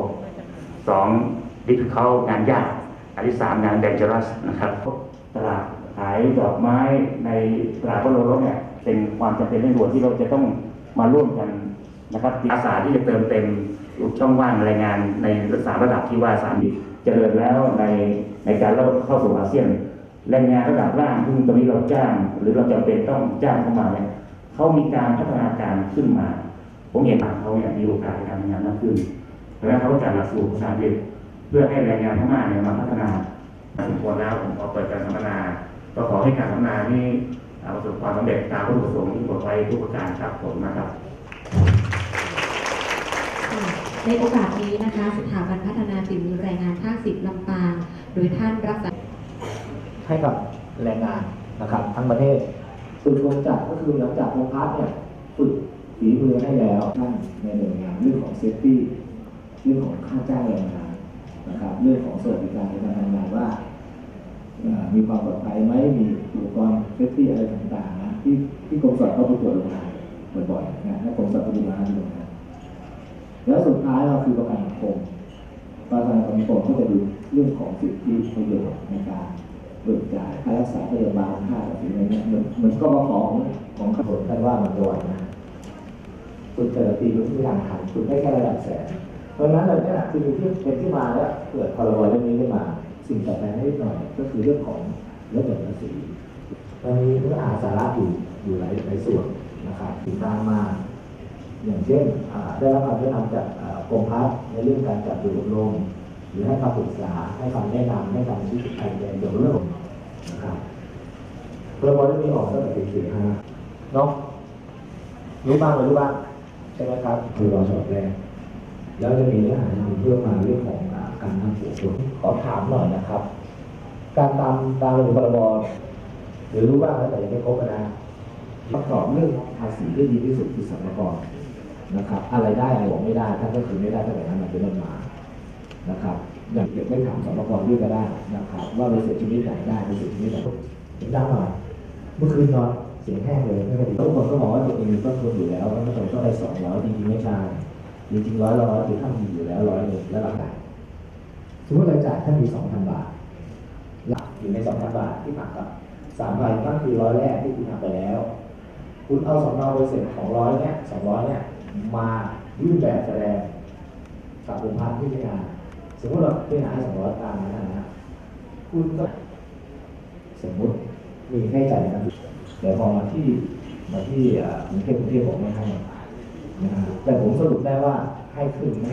กสองดิจิทัลงานยากอันที่สามงานแดนเจอรัสนะครับตลาดขายดอกไม้ในตลาดวัดโลรถเนี่ยเป็นความจำเป็นเร่งด่วนที่เราจะต้องมาร่วมกันนะครับอาสาที่จะเติมเต็มช่องว่างแรงงานในสามระดับที่ว่าสามดีเจริญแล้วในในการเราเข้าสู่อาเซียนแรงงานระดับล่างซึ่งตอนนี้เราจ้าง หรือเราจำเป็นต้องจ้างเข้ามาเนี่ยเขามีการพัฒนาการขึ้นมา ผมเห็นว่าเขาเนี่ยมีโอกาสในการทำงานมากขึ้น ดังนั้นเขาก็จัดหลักสูตรภาษาอังกฤษเพื่อให้แรงงานพม่าเนี่ยมาพัฒนาสมควรแล้วผมขอเปิดการสัมมนาก็ขอให้การสัมมนานี้อ่าประสบความสำเร็จตามวัตถุประสงค์ที่กำหนดไว้ทุกประการครับผมนะครับ ในโอกาสนี้นะคะ สถาบันพัฒนาฝีมือแรงงานภาคสิบลำปาง โดยท่านรักษาให้กับแรงงานนะครับทั้งประเทศฝึกลงจักรก็คือหลังจากโรงพักเนี่ยฝึกฝีมือให้แล้วท่านในหน่วยงานเรื่องของเซฟตี้ เรื่องของค่าจ้างแรงงานนะครับเรื่องของสวัสดิการในการทำงานว่าเอ่อมีความปลอดภัยไหมมีอุปกรณ์เซฟตี้อะไรต่างๆนะที่ที่กรมสวัสดิ์เขาไปตรวจโรงงานบ่อยๆนะให้กรมสวัสดิ์ไปดูงานที่โรงงานแล้วสุดท้ายเราคือประกันสังคมประกันสังคมก็จะดูเรื่องของสิทธิประโยชน์ในการเบิกจ่ายค่ารักษาพยาบาลค่าอะไรอย่างเงี้ยเหมือนเหมือนก็มาของของขบวนท่านว่ามันโดนนะคุณแต่ละปีคุณที่ทางขันคุณได้แค่ระดับแสน เพราะฉะนั้นเราเนี่ยคือที่เป็นที่มาแล้วเกิดพรบเรื่องนี้ขึ้นมา สิ่งต่อไปนิดหน่อยก็คือเรื่องของลดหย่อนภาษีมันมีเนื้อหาสาระอยู่อยู่หลายหลายส่วนนะครับติดตามมา อย่างเช่นได้รับคำแนะนำจากกรมพัฒน์ในเรื่องการจัดอบรมหรือให้คำปรึกษาให้คำแนะนำให้คำชี้แจงเกี่ยวกับเรื่องนะครับพรบเรื่องนี้ออกตั้งแต่ปีสี่ห้าเนาะรู้บ้างไม่รู้บ้างใช่ไหมครับคือรอฉบับแรก แล้วจะมีเนื้อหานำเพิ่มมาเรื่องของอ่าการทำหัวตัวขอถามหน่อยนะครับ การตามตามระเบียบพรบหรือรู้บ้างแล้วแต่ยังไม่ครบนะประกอบเรื่องภาษีได้ดีที่สุดคือสรรพากรนะครับ อะไรได้อะไรบอกไม่ได้ท่านก็คือไม่ได้ตั้งแต่นั้นมาเป็นต้นมานะครับอย่างเก็บไม่ถามสมรกรด้วยก็ได้นะครับ ว่าเราเสียชีวิตไหนได้เราเสียชีวิตไหนเสียงดังหน่อยเมื่อคืนนอนเสียงแห้งเลยไม่ค่อยดีทุกคนก็บอกว่าตัวเองมีต้นทุนอยู่แล้วแล้วไม่ต้องต้องได้สองร้อยจริงๆไม่ใช่ จริงๆร้อยละร้อยคือท่านมีอยู่แล้วร้อยหนึ่งแล้วหลักไหนสมมติรายจ่ายท่านมีสองพันบาทหลักอยู่ในสองพันบาทที่หักกับสามพันนั่นคือร้อยแรกที่คุณหักไปแล้ว คุณเอาสำเนาใบเสร็จของร้อยเนี่ยสองร้อยเนี่ยมายื่นแบบแสดงกับโรงพักพิจารณาสมมติเราพิจารณาสองร้อยตามนั้นนะคุณก็สมมติมีใช้จ่ายในการแต่พอมาที่มาที่อ่อกรุงเทพกรุงเทพบอกไม่ให้ แต่ผมสรุปได้ว่าให้ขึ้นไม่